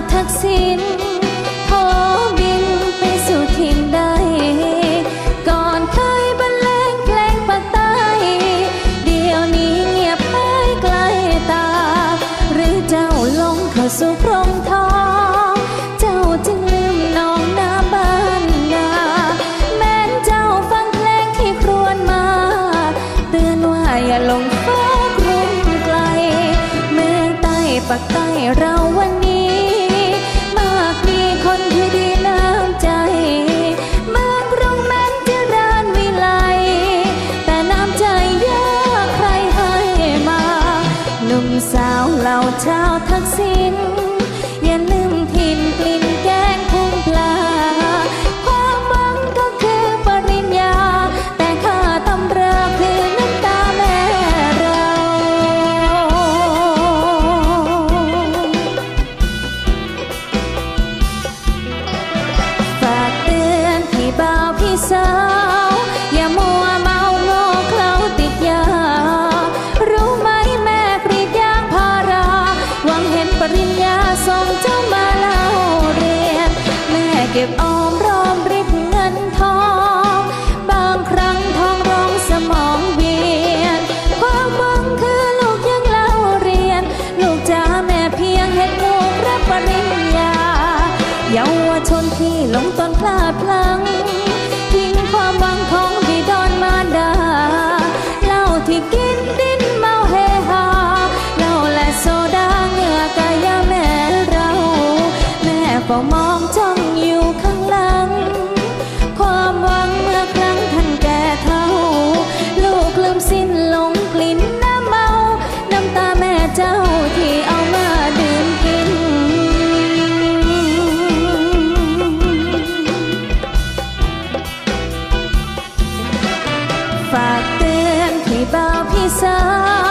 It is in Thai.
จากทักษิณขอบินไปสู่ถิ่นใด ก่อนเคยบรรเลงเพลงปากใต้เดี๋ยวนี้เงียบหายไกลตา หรือเจ้าลงเข้าสู่พรงทอง เจ้าจึงลืมน้องน้ำบ้านนา แม้นเจ้าฟังเพลงที่ครวญมา เตือนว่าอย่าหลงฟ้ากรุงไกล เมืองใต้ปากใต้เราวันนี้ มสาวเหล่าชาวทักษิณ ก็บออมรอมริบเงินทอง บางครั้งทองร้องสมองเวียนความหวังคือลูกยังเล่าเรียน ลูกจ้าแม่เพียงเห็นลูกรับปริญญาเยาวชนที่หลงต้นพลาดพลัง้ง เฝ้ามองจ้องอยู่ข้างหลัง ความหวังเมื่อครั้งท่านแก่เท่า ลูกลืมสิ้นลงกลิ่นน้ำเมา น้ำตาแม่เจ้าที่เอามาดื่มกิน ฝากเตือนพี่บ่าวพี่สาว